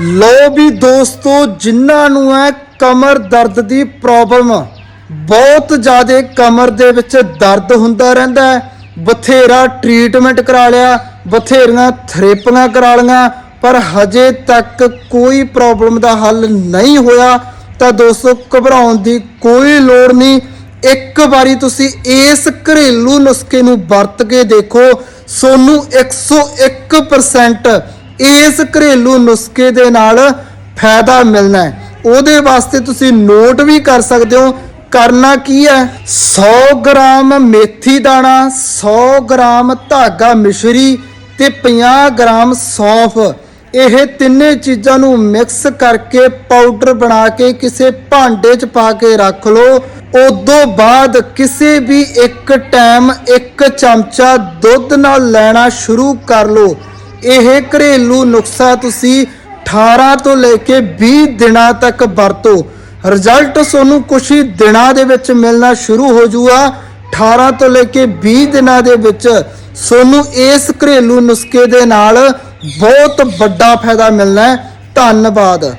ਲਓ ਵੀ ਦੋਸਤੋ, ਜਿਨ੍ਹਾਂ ਨੂੰ ਹੈ ਕਮਰ ਦਰਦ ਦੀ ਪ੍ਰੋਬਲਮ ਬਹੁਤ ਜ਼ਿਆਦਾ ਕਮਰ ਦੇ ਵਿੱਚ ਦਰਦ ਹੁੰਦਾ ਰਹਿੰਦਾ ਹੈ। ਬਥੇਰਾ ਟ੍ਰੀਟਮੈਂਟ ਕਰਾ ਲਿਆ, ਬਥੇਰੀਆਂ ਥੈਰੇਪੀਆਂ ਕਰਾ ਲਈਆਂ, ਪਰ ਹਜੇ ਤੱਕ ਕੋਈ ਪ੍ਰੋਬਲਮ ਦਾ ਹੱਲ ਨਹੀਂ ਹੋਇਆ। ਤਾਂ ਦੋਸਤੋ, ਘਬਰਾਉਣ ਦੀ ਕੋਈ ਲੋੜ ਨਹੀਂ। ਇੱਕ ਵਾਰੀ ਤੁਸੀਂ ਇਸ ਘਰੇਲੂ ਨੁਸਖੇ ਨੂੰ ਵਰਤ ਕੇ ਦੇਖੋ, ਸੋਨੂੰ 101% ਇਸ ਘਰੇਲੂ ਨੁਸਖੇ ਦੇ ਨਾਲ ਫਾਇਦਾ ਮਿਲਣਾ ਹੈ। ਉਹਦੇ ਵਾਸਤੇ ਤੁਸੀਂ ਨੋਟ ਵੀ ਕਰ ਸਕਦੇ ਹੋ, ਕਰਨਾ ਕੀ ਹੈ? 100 ਗ੍ਰਾਮ ਮੇਥੀ ਦਾਣਾ 100 ਗ੍ਰਾਮ ਧਾਗਾ ਮਿਸ਼ਰੀ ਤੇ 50 ਗ੍ਰਾਮ ਸੌਂਫ। ਇਹ ਤਿੰਨੇ ਚੀਜ਼ਾਂ ਨੂੰ ਮਿਕਸ ਕਰਕੇ ਪਾਊਡਰ ਬਣਾ ਕੇ ਕਿਸੇ ਭਾਂਡੇ 'ਚ ਪਾ ਕੇ ਰੱਖ ਲਓ। ਉਦੋਂ ਬਾਅਦ ਕਿਸੇ ਵੀ ਇੱਕ ਟਾਈਮ ਇੱਕ ਚਮਚਾ ਦੁੱਧ ਨਾਲ ਲੈਣਾ ਸ਼ੁਰੂ ਕਰ ਲਓ। ਇਹ ਘਰੇਲੂ ਨੁਸਖਾ ਤੁਸੀਂ 18 ਤੋਂ ਲੈ ਕੇ 20 ਦਿਨਾਂ ਤੱਕ ਵਰਤੋ। ਰਿਜ਼ਲਟ ਤੁਹਾਨੂੰ ਕੁਝ ਹੀ ਦਿਨਾਂ ਦੇ ਵਿੱਚ ਮਿਲਣਾ ਸ਼ੁਰੂ ਹੋ ਜੂਗਾ। 18 ਤੋਂ ਲੈ ਕੇ 20 ਦਿਨਾਂ ਦੇ ਵਿੱਚ ਤੁਹਾਨੂੰ ਇਸ ਘਰੇਲੂ ਨੁਸਖੇ ਦੇ ਨਾਲ ਬਹੁਤ ਵੱਡਾ ਫਾਇਦਾ ਮਿਲਣਾ ਹੈ। ਧੰਨਵਾਦ।